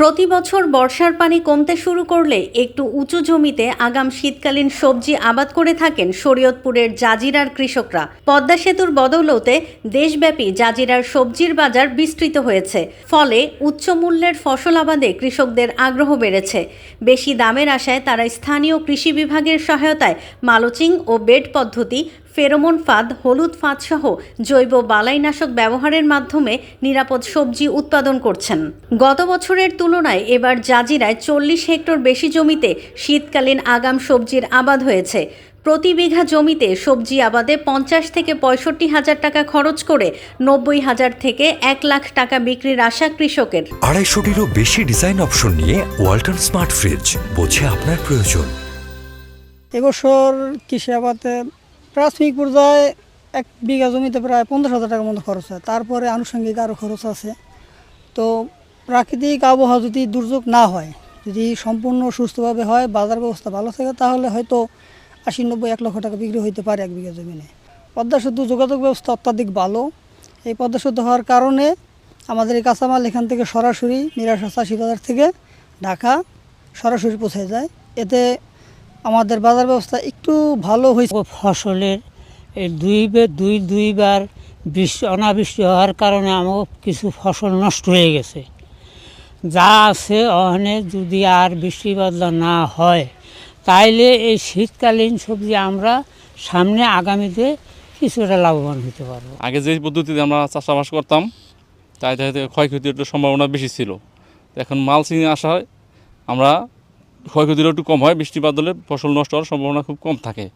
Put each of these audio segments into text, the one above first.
প্রতি বছর বর্ষার পানি কমতে শুরু করলে একটু উঁচু জমিতে আগাম শীতকালীন সবজি আবাদ করে থাকেন শরীয়তপুরের জাজিরার কৃষকরা। পদ্মা সেতুর বদৌলতে দেশব্যাপী জাজিরার সবজির বাজার বিস্তৃত হয়েছে। ফলে উচ্চ মূল্যের ফসল আবাদে কৃষকদের আগ্রহ বেড়েছে। বেশি দামের আশায় তারা স্থানীয় কৃষি বিভাগের সহায়তায় মালচিং ও বেড পদ্ধতি ফেরোমন ফাঁদ হলুদ ফাঁদ সহ জৈব বালাইনাশক ব্যবহারের মাধ্যমে নিরাপদ সবজি উৎপাদন করছেন। গত বছরের তুলনায় এবার জাজিরায় চল্লিশ হেক্টর বেশি জমিতে শীতকালীন আগাম সবজির আবাদ হয়েছে। প্রতি বিঘা জমিতে সবজি আবাদে পঞ্চাশ থেকে পঁয়ষট্টি হাজার টাকা খরচ করে নব্বই হাজার থেকে এক লাখ টাকা বিক্রির আশা কৃষকের। আড়াইশোটিরও বেশি ডিজাইন অপশন নিয়ে ওয়ালটন স্মার্ট ফ্রিজ বোঝে আপনার প্রয়োজন। এবছর কৃষি আবাদে প্রাথমিক পর্যায়ে এক বিঘা জমিতে প্রায় পঞ্চাশ হাজার টাকার মতো খরচ হয়। তারপরে আনুষঙ্গিক আরও খরচ আছে। তো প্রাকৃতিক আবহাওয়া যদি দুর্যোগ না হয়, যদি সম্পূর্ণ সুস্থভাবে হয়, বাজার ব্যবস্থা ভালো থাকে, তাহলে হয়তো আশি নব্বই, এক লক্ষ টাকা বিক্রি হইতে পারে এক বিঘা জমিনে। পদ্মা সেতু যোগাযোগ ব্যবস্থা অত্যাধিক ভালো। এই পদ্মা সেতু হওয়ার কারণে আমাদের এই কাঁচামাল এখান থেকে সরাসরি নিরাশা চাষি বাজার থেকে ঢাকা সরাসরি পৌঁছে যায়। এতে আমাদের বাজার ব্যবস্থা একটু ভালো হয়েছে। ফসলের এই দুই দুই দুইবার বৃষ্টি অনাবৃষ্টি হওয়ার কারণে আমার কিছু ফসল নষ্ট হয়ে গেছে। যা আছে ওখানে যদি আর বৃষ্টি বাদলা না হয় তাইলে এই শীতকালীন সবজি আমরা সামনে আগামীতে কিছুটা লাভবান হতে পারব। আগে যে পদ্ধতিতে আমরা চাষাবাস করতাম তাই তাইতে ক্ষয়ক্ষতির সম্ভাবনা বেশি ছিল। এখন মালচিং আসায় আমরা ক্ষয়ক্ষতিটা একটু কম হয় বৃষ্টিপাত হলে ফসল নষ্ট হওয়ার সম্ভাবনা খুব কম থাকে।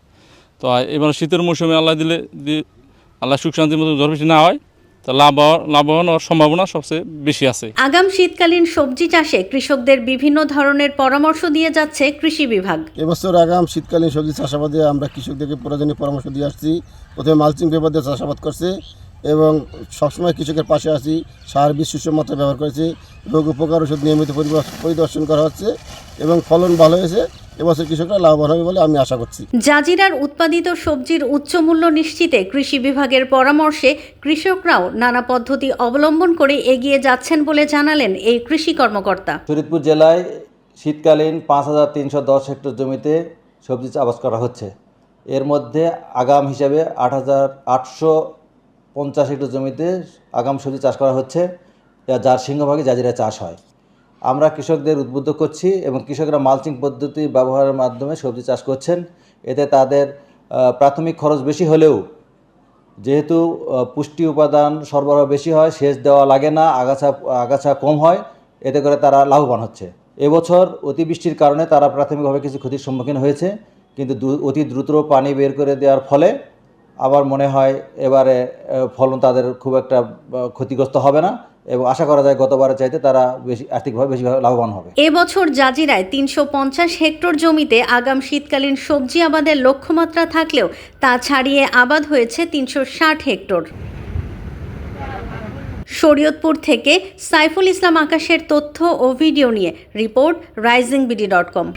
তো এবার শীতের মৌসুমে আল্লাহ দিলে যদি আল্লাহ সুখ শান্তির মতো ঝড় বৃষ্টি না হয় তো লাভ লাভবান হওয়ার সম্ভাবনা সবচেয়ে বেশি আছে। আগাম শীতকালীন সবজি চাষে কৃষকদের বিভিন্ন ধরনের পরামর্শ দিয়ে যাচ্ছে কৃষি বিভাগ। এবছর আগাম শীতকালীন সবজি চাষাবাদে আমরা কৃষকদেরকে প্রয়োজনীয় পরামর্শ দিয়ে আসছি। প্রথমে মালচিং পেপার দিয়ে চাষাবাদ করছে। এবং সবসময় কৃষকের পাশে আছি সার বীজ সুষম মাত্রা ব্যবহার করেছি রোগ উপকার ওষুধ নিয়মিত পরিদর্শন করা হচ্ছে এবং ফলন ভালো হয়েছে এবছর কৃষকরা লাভবান হবে বলে আমি আশা করছি। জাজিরার উৎপাদিত সবজির উচ্চ মূল্য নিশ্চিতে কৃষি বিভাগের পরামর্শে কৃষকরাও নানা পদ্ধতি অবলম্বন করে এগিয়ে যাচ্ছেন বলে জানালেন এই কৃষি কর্মকর্তা। ফরিদপুর জেলায় শীতকালীন পাঁচ হাজার তিনশো দশ হেক্টর জমিতে সবজি চাষ করা হচ্ছে। এর মধ্যে আগাম হিসাবে আট হাজার আটশো পঞ্চাশ হেক্টর জমিতে আগাম সবজি চাষ করা হচ্ছে। যার সিংহভাগে জাজিরা চাষ হয়। আমরা কৃষকদের উদ্বুদ্ধ করছি এবং কৃষকরা মালচিং পদ্ধতি ব্যবহারের মাধ্যমে সবজি চাষ করছেন। এতে তাদের প্রাথমিক খরচ বেশি হলেও যেহেতু পুষ্টি উপাদান সরবরাহ বেশি হয়, সেচ দেওয়া লাগে না, আগাছা আগাছা কম হয়, এতে করে তারা লাভবান হচ্ছে। এবছর অতিবৃষ্টির কারণে তারা প্রাথমিকভাবে কিছু ক্ষতির সম্মুখীন হয়েছে, কিন্তু অতি দ্রুত পানি বের করে দেওয়ার ফলে আবার মনে হয় এবারে ফলন তাদের খুব একটা ক্ষতিগ্রস্ত হবে না এবং আশা করা যায় গতবারের চাইতে তারা বেশি, আর্থিকভাবে বেশি লাভবান হবে। এবছর জাজিরায় তিনশো পঞ্চাশ হেক্টর জমিতে আগাম শীতকালীন সবজি আবাদের লক্ষ্যমাত্রা থাকলেও তা ছাড়িয়ে আবাদ হয়েছে তিনশো ষাট হেক্টর। শরীয়তপুর থেকে সাইফুল ইসলাম আকাশের তথ্য ও ভিডিও নিয়ে report Rising BD dot com.